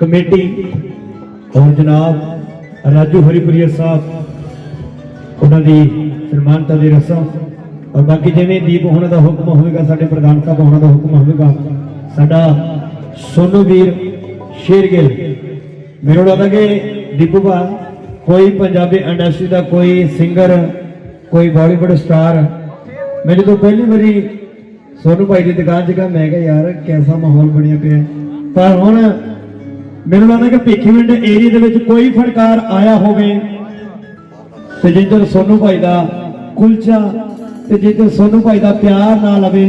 Committee ਔਰ ਜਨਾਬ ਰਾਜੂ ਹਰੀਪੁਰੀਆ ਸਾਹਿਬ, ਉਹਨਾਂ ਦੀ ਸਨਮਾਨਤਾ ਦੀ ਰਸਮ ਔਰ ਬਾਕੀ ਜਿਵੇਂ ਦੀਪ ਹੋਣਾ ਦਾ ਹੁਕਮ ਹੋਵੇਗਾ, ਸਾਡੇ ਪ੍ਰਧਾਨ ਸਾਹਿਬ ਹੋਣਾ ਦਾ ਹੁਕਮ ਹੋਵੇਗਾ, ਸਾਡਾ ਸੋਨੂ ਵੀਰ ਸ਼ੇਰਗਿੱਲ ਮੈਨੂੰ ਲੱਗਦਾ ਕਿ ਦੀਪੂ ਭਾ ਕੋਈ ਪੰਜਾਬੀ ਇੰਡਸਟਰੀ ਦਾ ਕੋਈ ਸਿੰਗਰ, ਕੋਈ ਬਾਲੀਵੁੱਡ ਸਟਾਰ ਮੈਂ ਜਦੋਂ ਪਹਿਲੀ ਵਾਰੀ ਸੋਨੂ ਭਾਈ ਦੀ ਦੁਕਾਨ 'ਚ ਗਿਆ ਮੈਂ ਕਿਹਾ, ਯਾਰ, ਕੈਸਾ ਮਾਹੌਲ ਬਣਿਆ ਪਿਆ ਪਰ ਹੁਣ ਮੈਨੂੰ ਲੱਗਦਾ ਕਿ ਭਿੱਖੀਵਿੰਡ ਏਰੀਆ ਦੇ ਵਿੱਚ ਕੋਈ ਫਨਕਾਰ ਆਇਆ ਹੋਵੇ। ਤੇ ਜਿੱਧਰ ਸੋਨੂ ਭਾਈ ਦਾ ਕੁਲਚਾ ਤੇ ਜਿੱਧਰ ਸੋਨੂ ਭਾਈ ਦਾ ਪਿਆਰ ਨਾਲ ਆਵੇ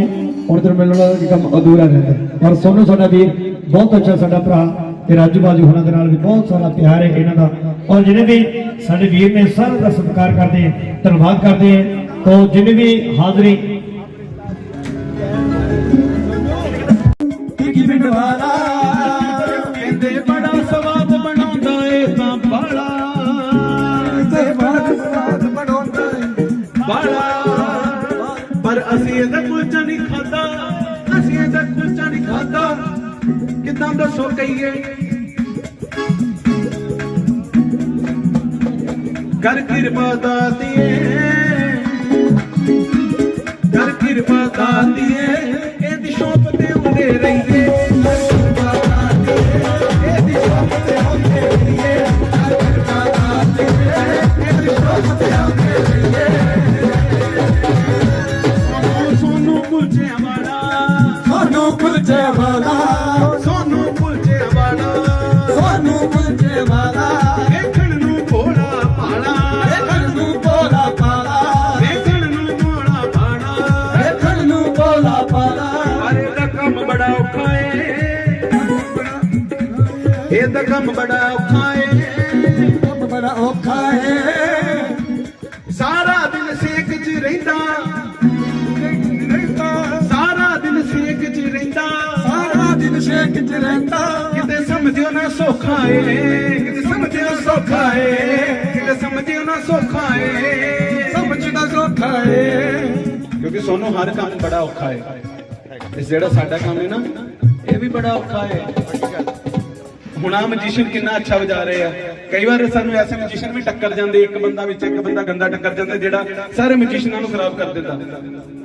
ਹੁਣ ਤੇ ਮੈਨੂੰ ਲੱਗਦਾ ਕਿ ਕੰਮ ਅਧੂਰਾ ਰਹਿੰਦਾ। ਪਰ ਸੋਨੂ ਸਾਡਾ ਵੀਰ ਬਹੁਤ ਅੱਛਾ ਸਾਡਾ ਭਰਾ ਤੇ ਰਾਜੂ ਬਾਜੂ ਹੋਣਾ ਦੇ ਨਾਲ ਵੀ ਬਹੁਤ ਸਾਰਾ ਪਿਆਰ ਹੈ ਇਹਨਾਂ ਦਾ। ਔਰ ਜਿਹੜੇ ਵੀ ਸਾਡੇ ਵੀਰ ਨੇ ਸਾਰਿਆਂ ਦਾ ਸਤਿਕਾਰ ਕਰਦੇ ਆ, ਧੰਨਵਾਦ ਕਰਦੇ ਆ। ਤੋਂ ਜਿਹਨੇ ਵੀ ਹਾਜ਼ਰੀ ਪਰ ਅਸੀਂ ਇਹਦਾ ਕੁਲਚਾ ਨਹੀਂ ਖਾਦਾ। ਅਸੀਂ ਇਹਦਾ ਕੁਲਚਾ ਨਹੀਂ ਖਾਦਾ। ਕਿਦਾਂ ਦੱਸੋ ਕਹੀਏ? ਕਰ ਕਿਰਪਾ ਦਾਤੀਏ ਕੁਲਚੇ ਵਾਲਾ ਸੋਨੂੰ ਕੁਲਚਿਆਂ ਵਾਲਾ ਸਾਨੂੰ ਕੁਲਚੇ ਵਾਲਾ ਵੇਖਣ ਨੂੰ ਭੋਲਾ ਭਾਲਾ। ਵੇਖਣ ਨੂੰ ਬੋਲਾ ਪਾਲਾ ਵੇਖਣ ਨੂੰ ਭੋਲਾ ਭਾਲਾ। ਵੇਖਣ ਨੂੰ ਬੋਲਾ ਪਾਲਾ ਅਰੇ ਦਾ ਕੰਮ ਬੜਾ ਔਖਾ ਏ। ਇਹ ਦਾ ਕੰਮ ਬੜਾ ਔਖਾ ਸੌਖਾ ਏ। ਕਿਤੇ ਸਮਝਿਓ ਸੌਖਾ ਏ। ਕਿਤੇ ਸਮਝਿਓ ਸੌਖਾ ਏ। ਸਮਝਦਾ ਸੌਖਾ ਏ। ਕਿਉਂਕਿ ਸੋਨੂੰ ਹਰ ਕੰਮ ਬੜਾ ਔਖਾ ਹੈ ਇਸ ਜਿਹੜਾ ਸਾਡਾ ਕੰਮ ਹੈ ਨਾ, ਇਹ ਵੀ ਬੜਾ ਔਖਾ ਹੈ ਹੁਣ ਆ ਮਜੀਸ਼ੀਅਨ ਕਿੰਨਾ ਅੱਛਾ ਵਜਾ ਰਹੇ ਆ। ਕਈ ਵਾਰ ਸਾਨੂੰ ਐਸੇ ਮਜੀਸ਼ੀਅਨ ਵੀ ਟੱਕਰ ਜਾਂਦੇ, ਇੱਕ ਬੰਦਾ ਵਿੱਚ ਇੱਕ ਬੰਦਾ ਗੰਦਾ ਟੱਕਰ ਜਾਂਦਾ, ਜਿਹੜਾ ਸਾਰੇ ਮਜੀਸ਼ੀਅਨਾਂ ਨੂੰ ਖਰਾਬ ਕਰ ਦਿੰਦਾ।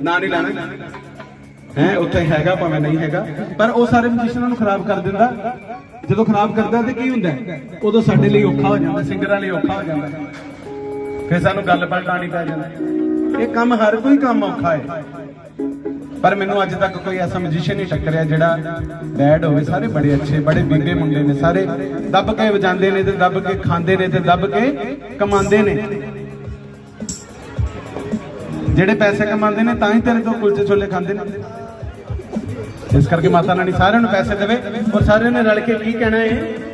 ਨਾ ਨਹੀਂ ਲੈਣਾ। ਹੈ, ਉੱਥੇ ਹੈਗਾ ਭਾਵੇਂ ਨਹੀਂ ਹੈਗਾ, ਪਰ ਉਹ ਸਾਰੇ ਮਜੀਸ਼ੀਅਨਾਂ ਨੂੰ ਖਰਾਬ ਕਰ ਦਿੰਦਾ। ਜਦੋਂ ਖਰਾਬ ਕਰਦਾ ਤੇ ਕੀ ਹੁੰਦਾ? ਉਦੋਂ ਸਾਡੇ ਲਈ ਔਖਾ ਹੋ ਜਾਂਦਾ, ਸਿੰਗਰਾਂ ਲਈ ਔਖਾ ਹੋ ਜਾਂਦਾ। ਫਿਰ ਸਾਨੂੰ ਗੱਲ ਪਲਟਾਣੀ ਪੈ ਜਾਂਦੀ ਇਹ ਕੰਮ ਹਰ ਕੋਈ ਕੰਮ ਔਖਾ ਹੈ। ਪਰ ਮੈਨੂੰ ਅੱਜ ਤੱਕ ਕੋਈ ਐਸਾ ਮਜੀਸ਼ੀਅਨ ਨਹੀਂ ਟੱਕਰਿਆ ਜਿਹੜਾ ਬੈਡ ਹੋਵੇ। ਸਾਰੇ ਬੜੇ ਅੱਛੇ, ਬੜੇ ਬਿੰਗੇ ਮੁੰਡੇ ਨੇ। ਸਾਰੇ ਦੱਬ ਕੇ ਵਜਾਉਂਦੇ ਨੇ ਤੇ ਦੱਬ ਕੇ ਖਾਂਦੇ ਨੇ ਤੇ ਦੱਬ ਕੇ ਕਮਾਉਂਦੇ ਨੇ। ਜਿਹੜੇ ਪੈਸੇ ਕਮਾਉਂਦੇ ਨੇ ਤਾਂ ਹੀ ਤੇਰੇ ਤੋਂ ਕੁਲਚੇ ਛੋਲੇ ਖਾਂਦੇ ਨੇ। ਇਸ ਕਰਕੇ ਮਾਤਾ ਰਾਣੀ ਸਾਰਿਆਂ ਨੂੰ ਪੈਸੇ ਦੇਵੇ ਔਰ ਸਾਰਿਆਂ ਨੇ ਰਲ ਕੇ ਕੀ ਕਹਿਣਾ ਹੈ?